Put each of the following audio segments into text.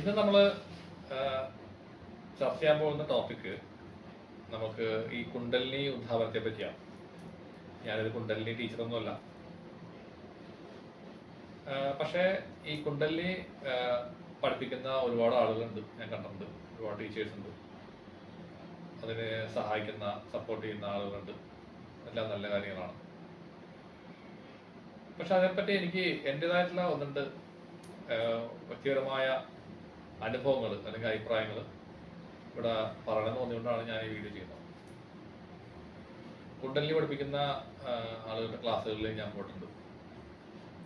ഇന്ന് നമ്മൾ ചർച്ച ചെയ്യാൻ പോകുന്ന ടോപ്പിക്ക് നമുക്ക് ഈ കുണ്ടലിനി ഉദ്ധാവനത്തെ പറ്റിയാണ്. ഞാനൊരു കുണ്ടലിനി ടീച്ചറൊന്നുമല്ല. പക്ഷേ ഈ കുണ്ടലിനി പഠിപ്പിക്കുന്ന ഒരുപാട് ആളുകളുണ്ട് ഞാൻ കണ്ടിട്ടുണ്ട്. ഒരുപാട് ടീച്ചേഴ്സ് ഉണ്ട് അതിനെ സഹായിക്കുന്ന സപ്പോർട്ട് ചെയ്യുന്ന ആളുകളുണ്ട്. എല്ലാം നല്ല കാര്യങ്ങളാണ്. പക്ഷെ അതിനെപ്പറ്റി എനിക്ക് എന്റെതായിട്ടുള്ള ഒന്നുണ്ട്. വ്യക്തിപരമായ അനുഭവങ്ങൾ അല്ലെങ്കിൽ അഭിപ്രായങ്ങൾ ഇവിടെ പറയണം തോന്നിയുകൊണ്ടാണ് ഞാൻ ഈ വീഡിയോ ചെയ്യുന്നത്. കുണ്ടലിനി പഠിപ്പിക്കുന്ന ആളുകളുടെ ക്ലാസ്സുകളിൽ ഞാൻ പോയിട്ടുണ്ട്.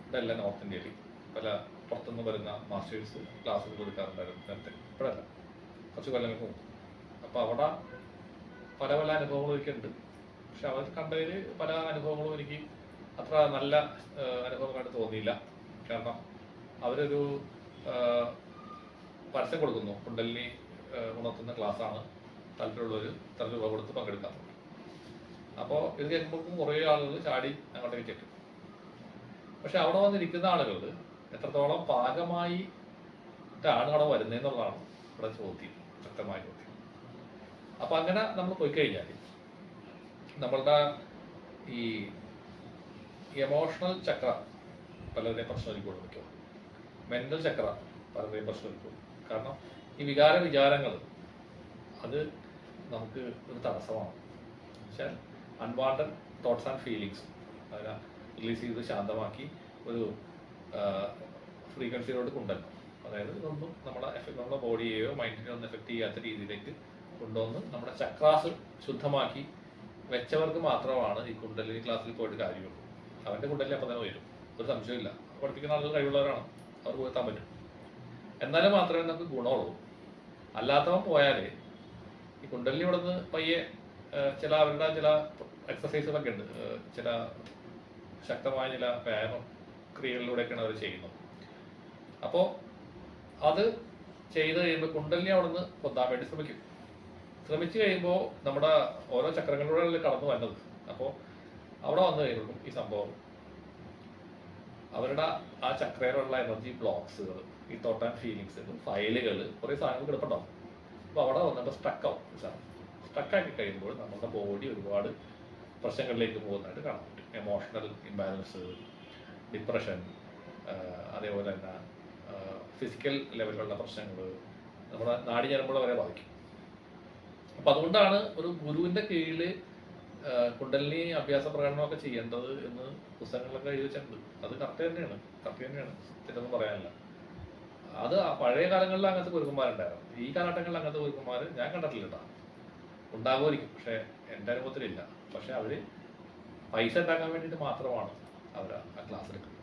ഇവിടെ എല്ലാം നോർത്ത് ഇന്ത്യയിൽ. പല പുറത്തുനിന്ന് വരുന്ന മാസ്റ്റേഴ്സ് ക്ലാസ്സുകൾ കൊടുക്കാറുണ്ടായിരുന്നു നേരത്തെ. ഇപ്പോഴല്ല. കുറച്ച് കൊല്ലങ്ങൾക്ക് മുമ്പ്. അപ്പോൾ അവിടെ പല പല അനുഭവങ്ങളും ഉണ്ട് പക്ഷെ അവർ കണ്ടതിൽ പല അനുഭവങ്ങളും എനിക്ക് അത്ര നല്ല അനുഭവങ്ങളായിട്ട് തോന്നിയില്ല. കാരണം അവരൊരു പരസ്യം കൊടുക്കുന്നു. കുണ്ടലിനി ഉണർത്തുന്ന ക്ലാസ്സാണ്. താല്പര്യമുള്ളവർ ഇത്ര രൂപ കൊടുത്ത് പങ്കെടുക്കാൻ അപ്പോൾ ഇത് കേൾക്കുമ്പോഴേക്കും കുറേ ആളുകൾ ചാടി അങ്ങോട്ടേക്ക് ചെല്ലും പക്ഷെ അവിടെ വന്നിരിക്കുന്ന ആളുകൾ എത്രത്തോളം പാകമായി ആണ് അവിടെ വരുന്നതെന്നുള്ളതാണ് ഇവിടെ ചോദ്യം വ്യക്തമായ ചോദ്യം. അപ്പൊ അങ്ങനെ നമ്മൾ പോയി കഴിഞ്ഞാൽ നമ്മളുടെ ഈ എമോഷണൽ ചക്ര പലരുടെയും പ്രശ്നമായിരിക്കും മെന്റൽ ചക്ര പലരുടെയും പ്രശ്നമായിരിക്കും കാരണം ഈ വികാര വിചാരങ്ങൾ അത് നമുക്ക് ഒരു തടസ്സമാണ്. പക്ഷേ അൺവാണ്ടഡ് തോട്ട്സ് ആൻഡ് ഫീലിങ്സ് അതിനെ റിലീസ് ചെയ്ത് ശാന്തമാക്കി ഒരു ഫ്രീക്വൻസിയിലോട്ട് കൊണ്ടുവരണം. അതായത് ഇതൊന്നും നമ്മുടെ എഫക്ട് നമ്മുടെ ബോഡിയെയോ മൈൻഡിനെ ഒന്നും എഫക്ട് ചെയ്യാത്ത രീതിയിലേക്ക് കൊണ്ടുവന്ന് നമ്മുടെ ചക്രാസ് ശുദ്ധമാക്കി വെച്ചവർക്ക് മാത്രമാണ് ഈ കുണ്ടലിനി ക്ലാസ്സിൽ പോയിട്ട് കാര്യമുള്ളൂ. അവന്റെ കുണ്ടലിനി അപ്പം തന്നെ വരും ഒരു സംശയമില്ല പഠിപ്പിക്കുന്ന ആളുകൾ കഴിവുള്ളവരാണ്. അവർ പോയെത്താൻ പറ്റും. എന്നാലും മാത്രമേ നമുക്ക് ഗുണമുള്ളൂ. അല്ലാത്തവൻ പോയാലേ ഈ കുണ്ടലിനി ഇവിടെ നിന്ന് പയ്യെ ചില അവരുടെ ചില എക്സസൈസുകളൊക്കെ ഉണ്ട്. ചില ശക്തമായ ചില വ്യായാമ ക്രിയകളിലൂടെയൊക്കെയാണ് അവർ ചെയ്യുന്നത്. അപ്പോൾ അത് ചെയ്ത് കഴിയുമ്പോൾ കുണ്ടലിനി അവിടെ നിന്ന് പൊന്താൻ വേണ്ടി ശ്രമിക്കും. ശ്രമിച്ചു കഴിയുമ്പോൾ നമ്മുടെ ഓരോ ചക്രങ്ങളിലൂടെ കടന്നു വരുന്നത്. അപ്പോൾ അവിടെ വന്നു കഴിയുമ്പോഴും ഈ സംഭവം. അവരുടെ ആ ചക്രയിലുള്ള എനർജി ബ്ലോക്സുകൾ ഈ തോട്ട് ആൻഡ് ഫീലിങ്സ് ഫയലുകൾ കുറേ സാധനങ്ങൾ കിടപ്പുണ്ടാവും. അപ്പോൾ അവിടെ വന്നപ്പോൾ സ്ട്രക്കാവും സാധനം. സ്റ്റക്കാക്കി കഴിയുമ്പോൾ നമ്മുടെ ബോഡി ഒരുപാട് പ്രശ്നങ്ങളിലേക്ക് പോകുന്നതായിട്ട് കാണാൻ പറ്റും. എമോഷണൽ ഇംബാലൻസ് ഡിപ്രഷൻ അതേപോലെ തന്നെ ഫിസിക്കൽ ലെവലിലുള്ള പ്രശ്നങ്ങൾ നമ്മുടെ നാടി ഞരമ്പുകൾ വരെ ബാധിക്കും. അപ്പം അതുകൊണ്ടാണ് ഒരു ഗുരുവിന്റെ കീഴിൽ കുണ്ടലിനി അഭ്യാസ പ്രകടനമൊക്കെ ചെയ്യേണ്ടത് എന്ന് പുസ്തകങ്ങളിലൊക്കെ എഴുതി വെച്ചിട്ടുണ്ട്. അത് കറക്റ്റ് തന്നെയാണ്. കറക്റ്റ് തന്നെയാണ്. തെറ്റൊന്നും പറയാനില്ല. അത് ആ പഴയ കാലങ്ങളിൽ അങ്ങനത്തെ ഗുരുക്കന്മാരുണ്ടായിരുന്നു ഈ കാലഘട്ടങ്ങളിൽ അങ്ങനത്തെ ഗുരുക്കന്മാർ ഞാൻ കണ്ടിട്ടില്ല കേട്ടോ ഉണ്ടാകുമായിരിക്കും പക്ഷെ എന്റെ അനുഭവത്തിലില്ല. പക്ഷെ അവർ പൈസ ഉണ്ടാക്കാൻ വേണ്ടിയിട്ട് മാത്രമാണ് അവർ ആ ക്ലാസ് എടുക്കുന്നത്.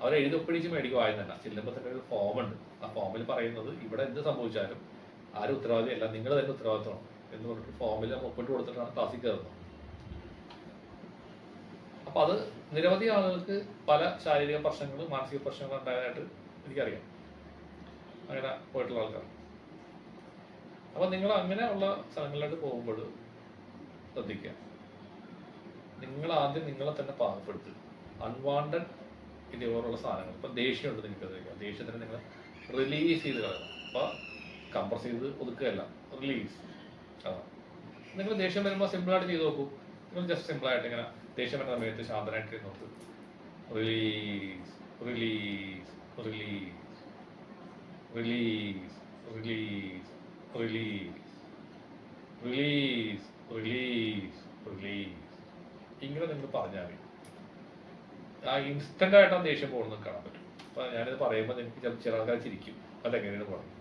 അവർ എഴുതി മേടിക്കും. തന്നെ. ചെല്ലുമ്പോൾ ഒരു ഫോം ഉണ്ട്. ആ ഫോമിൽ പറയുന്നത് ഇവിടെ എന്ത് സംഭവിച്ചാലും ആരും ഉത്തരവാദിയല്ല നിങ്ങൾ തന്നെ ഉത്തരവാദിത്തമാണ് എന്ന് പറഞ്ഞിട്ട് ഫോമിൽ ഒപ്പിട്ട് കൊടുത്തിട്ടാണ് ക്ലാസ്സിൽ കയറുന്നത്. അപ്പൊ അത് നിരവധി ആളുകൾക്ക് പല ശാരീരിക പ്രശ്നങ്ങളും മാനസിക പ്രശ്നങ്ങളും ഉണ്ടായതായിട്ട് എനിക്കറിയാം. അങ്ങനെ പോയിട്ടുള്ള ആൾക്കാർ. അപ്പൊ നിങ്ങൾ അങ്ങനെയുള്ള സ്ഥലങ്ങളിലോട്ട് പോകുമ്പോൾ ശ്രദ്ധിക്കുക. നിങ്ങൾ ആദ്യം നിങ്ങളെ തന്നെ പാകപ്പെടുത്തുക. അൺവാണ്ടഡ് ഇതേപോലുള്ള സാധനങ്ങൾ. ഇപ്പൊ ദേഷ്യമുണ്ട് നിങ്ങൾക്ക് അറിയാം ദേഷ്യത്തിന് നിങ്ങൾ റിലീസ് ചെയ്ത് കളയണം അപ്പൊ കംപ്രസ് ചെയ്ത് ഒതുക്കുകയല്ല റിലീസ് അതാണ്. നിങ്ങൾ ദേഷ്യം വരുമ്പോൾ സിമ്പിളായിട്ട് ചെയ്ത് നോക്കൂ. നിങ്ങൾ ജസ്റ്റ് സിമ്പിളായിട്ട് ഇങ്ങനെ ദേഷ്യം വരുന്ന സമയത്ത് ശാന്തനായിട്ട് നോക്കൂ. Release release release release release release release ഇങ്ങനെ നിങ്ങൾ പറഞ്ഞാൽ മതി. ആ ഇൻസ്റ്റന്റ് ആയിട്ട് ആ ദേഷ്യം പോകുന്നത് കാണാൻ പറ്റും. അപ്പൊ ഞാനിത് പറയുമ്പോൾ നിങ്ങൾക്ക് ചില ചില ആൾക്കാർ ചിരിക്കും. അതെങ്ങനെയാണ് പോകുന്നത്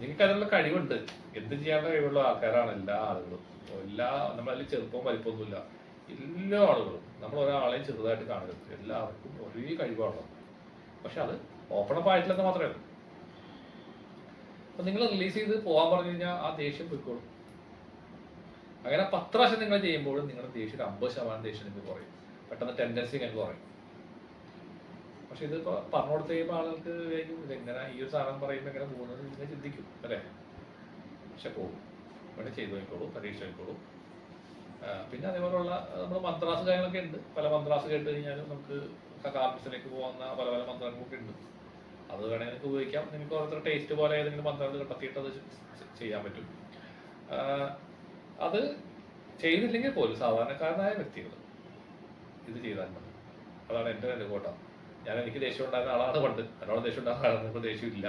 നിങ്ങൾക്ക് അതിനുള്ള കഴിവുണ്ട്. എന്ത് ചെയ്യാനുള്ള കഴിവുള്ള ആൾക്കാരാണ് എല്ലാ ആളുകളും. എല്ലാ നമ്മളതിൽ ചെറുപ്പവും വലിപ്പമൊന്നുമില്ല. എല്ലാ ആളുകളും. നമ്മൾ ഒരാളെയും ചെറുതായിട്ട് കാണരുത്. എല്ലാവർക്കും ഒരേ കഴിവാണ്. പക്ഷെ അത് ഓപ്പൺ അപ്പ് ആയിട്ടില്ലെന്ന് മാത്രമേ ഉള്ളൂ. അപ്പൊ നിങ്ങൾ റിലീസ് ചെയ്ത് പോകാൻ പറഞ്ഞു കഴിഞ്ഞാൽ ആ ദേഷ്യം പോയിക്കോളും. അങ്ങനെ പത്ത് പ്രാവശ്യം നിങ്ങൾ ചെയ്യുമ്പോഴും നിങ്ങളുടെ ദേഷ്യം അമ്പത് ശതമാനം ദേഷ്യം നിങ്ങൾക്ക് കുറയും. പെട്ടെന്ന് ടെൻഡൻസി നിങ്ങൾക്ക് കുറയും. പക്ഷെ ഇതിപ്പോ പറഞ്ഞു കൊടുത്തു കഴിയുമ്പോൾ ആളുകൾക്ക് ഇതെങ്ങനെ ഈ ഒരു സാധനം പറയുമ്പോൾ എങ്ങനെ പോകുന്നത് നിങ്ങൾ ചിന്തിക്കും അല്ലേ? പക്ഷെ പോകും. ഇവിടെ ചെയ്തു നോക്കിക്കോളൂ പരീക്ഷ നോക്കിക്കോളൂ. ആ, പിന്നെ അതേപോലുള്ള നമ്മൾ മന്ത്രാസ് കാര്യങ്ങളൊക്കെ ഉണ്ട്. പല മന്ത്രാസ് കേട്ട് കഴിഞ്ഞാലും നമുക്ക് കാർപ്പിസിലേക്ക് പോകുന്ന പല പല മന്ത്രങ്ങളൊക്കെ ഉണ്ട്. അത് വേണമെങ്കിൽ നിങ്ങൾക്ക് ഉപയോഗിക്കാം. നിങ്ങൾക്ക് ഓരോരുത്തർ ടേസ്റ്റ് പോലെ ഏതെങ്കിലും മന്ത്രങ്ങൾ കണ്ടെത്തിയിട്ട് അത് ചെയ്യാൻ പറ്റും. അത് ചെയ്തില്ലെങ്കിൽ പോലും സാധാരണക്കാരനായ വ്യക്തികൾ ഇത് ചെയ്താൽ മതി. അതാണ് എന്റെ അനുഭവം ഞാൻ എനിക്ക് ദേഷ്യം ഉണ്ടായിരുന്ന ആളാണ് പണ്ട്. എന്നോട് ദേഷ്യം ഉണ്ടാകുന്ന ആളാണ്. ഇപ്പോൾ ദേഷ്യമില്ല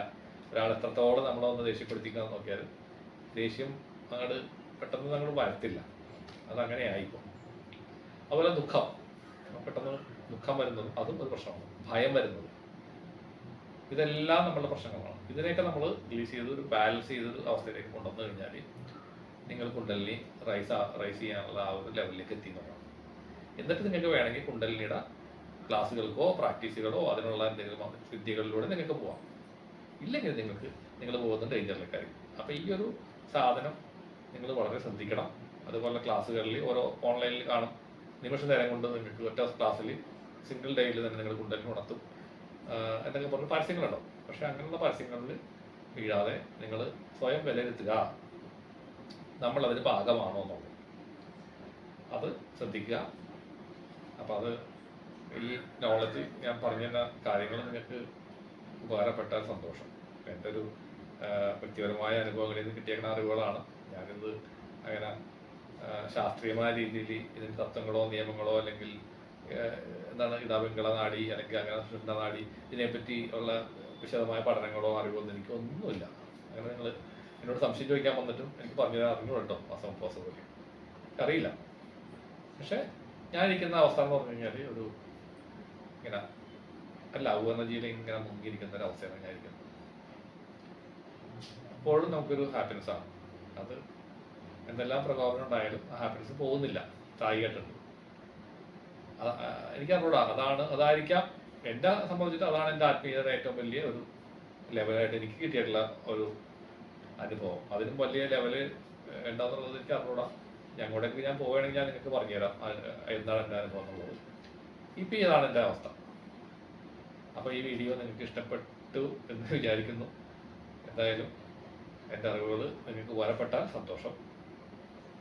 ഒരാൾ എത്രത്തോളം നമ്മളൊന്ന് ദേഷ്യപ്പെടുത്തിക്കാൻ നോക്കിയാൽ ദേഷ്യം അങ്ങോട്ട് പെട്ടെന്ന് അങ്ങോട്ട് വരത്തില്ല. അതങ്ങനെയായിപ്പോൾ അതുപോലെ ദുഃഖം. പെട്ടെന്ന് ദുഃഖം വരുന്നത് അതും ഒരു പ്രശ്നമാണ്. ഭയം വരുന്നത്. ഇതെല്ലാം നമ്മളുടെ പ്രശ്നങ്ങളാണ്. ഇതിനെയൊക്കെ നമ്മൾ റിലീസ് ചെയ്ത് ഒരു ബാലൻസ് ചെയ്തൊരു അവസ്ഥയിലേക്ക് കൊണ്ടുവന്നു കഴിഞ്ഞാൽ നിങ്ങൾ കുണ്ടലിനി റൈസ് റൈസ് ചെയ്യാനുള്ള ആ ഒരു ലെവലിലേക്ക് എത്തി എന്നുള്ളതാണ്. എന്നിട്ട് നിങ്ങൾക്ക് വേണമെങ്കിൽ കുണ്ടലിനിയുടെ ക്ലാസ്സുകൾക്കോ പ്രാക്ടീസുകളോ അതിനുള്ള എന്തെങ്കിലും വിദ്യകളിലൂടെ നിങ്ങൾക്ക് പോവാം. ഇല്ലെങ്കിൽ നിങ്ങൾക്ക് നിങ്ങൾ പോകുന്ന ഡേഞ്ചറിലേക്കായിരിക്കും അപ്പോൾ ഈ ഒരു സാധനം നിങ്ങൾ വളരെ ശ്രദ്ധിക്കണം. അതുപോലെ ക്ലാസ്സുകളിൽ ഓരോ ഓൺലൈനിൽ കാണും. നിമിഷ നേരം കൊണ്ട് നിങ്ങൾക്ക് ഒറ്റ ക്ലാസ്സിൽ സിംഗിൾ ഡേയിൽ തന്നെ നിങ്ങൾ കുണ്ടലിന് ഉണർത്തും. എന്നൊക്കെ പറഞ്ഞ് പരസ്യങ്ങളുണ്ടാവും. പക്ഷെ അങ്ങനെയുള്ള പരസ്യങ്ങളിൽ വീഴാതെ നിങ്ങൾ സ്വയം വിലയിരുത്തുക. നമ്മൾ അതിന് പാകമാണോ എന്നുള്ളത്. അത് ശ്രദ്ധിക്കുക. അപ്പം അത് ഈ നോളജ് ഞാൻ പറഞ്ഞ കാര്യങ്ങൾ നിങ്ങൾക്ക് ഉപകാരപ്പെട്ടാൽ സന്തോഷം. എന്റെ ഒരു വ്യക്തിപരമായ അനുഭവങ്ങളിൽ നിന്ന് കിട്ടിയേക്കുന്ന അറിവുകളാണ്. ഞാനിത് അങ്ങനെ ശാസ്ത്രീയമായ രീതിയിൽ ഇതിന് തത്വങ്ങളോ നിയമങ്ങളോ അല്ലെങ്കിൽ എന്താണ് ഇടാപിംഗള നാടി അല്ലെങ്കിൽ അങ്ങനെ സൃഷ്ട നാടി ഇതിനെപ്പറ്റി ഉള്ള വിശദമായ പഠനങ്ങളോ അറിവോ ഒന്നും എനിക്ക് ഒന്നുമില്ല. അങ്ങനെ നിങ്ങൾ എന്നോട് സംശയം ചോദിക്കാൻ വന്നിട്ടും എനിക്ക് പറഞ്ഞു തരാൻ അറിഞ്ഞുണ്ടോ ആ പോസിബിൾ അറിയില്ല. പക്ഷെ ഞാൻ ഇരിക്കുന്ന അവസ്ഥ എന്ന് പറഞ്ഞു കഴിഞ്ഞാൽ ഒരു ഇങ്ങനെ അല്ല ഉയർന്ന ജീവിതം ഇങ്ങനെ മുങ്ങിയിരിക്കുന്ന ഒരു അവസ്ഥയാണ് ഞാൻ ഇരിക്കുന്നത് അപ്പോഴും നമുക്കൊരു ഹാപ്പിനെസ് ആണ്. അത് എന്തെല്ലാം പ്രകോപനം ഉണ്ടായാലും ആ ഹാപ്പിനെസ് പോകുന്നില്ല സ്ഥായികമായിട്ടുണ്ട് എനിക്കറിഞ്ഞൂടാ അതാണ് അതായിരിക്കാം എന്നെ സംബന്ധിച്ചിട്ട് അതാണ് എന്റെ ആത്മീയതയുടെ ഏറ്റവും വലിയ ഒരു ലെവലായിട്ട് എനിക്ക് കിട്ടിയിട്ടുള്ള ഒരു അനുഭവം. അതിനും വലിയ ലെവൽ ഉണ്ടാകുന്നുള്ളത് എനിക്ക് അറിഞ്ഞൂടാ ഞങ്ങളുടെയൊക്കെ ഞാൻ പോവുകയാണെങ്കിൽ ഞാൻ നിങ്ങൾക്ക് പറഞ്ഞുതരാം എന്താണ് എന്റെ അനുഭവം എന്നുള്ളത്. ഇപ്പം ഇതാണ് എന്റെ അവസ്ഥ. അപ്പോൾ ഈ വീഡിയോ നിങ്ങൾക്ക് ഇഷ്ടപ്പെട്ടു എന്ന് വിചാരിക്കുന്നു. എന്തായാലും എന്റെ അറിവുകൾ നിങ്ങൾക്ക് ഉപകാരപ്പെട്ടാൽ സന്തോഷം.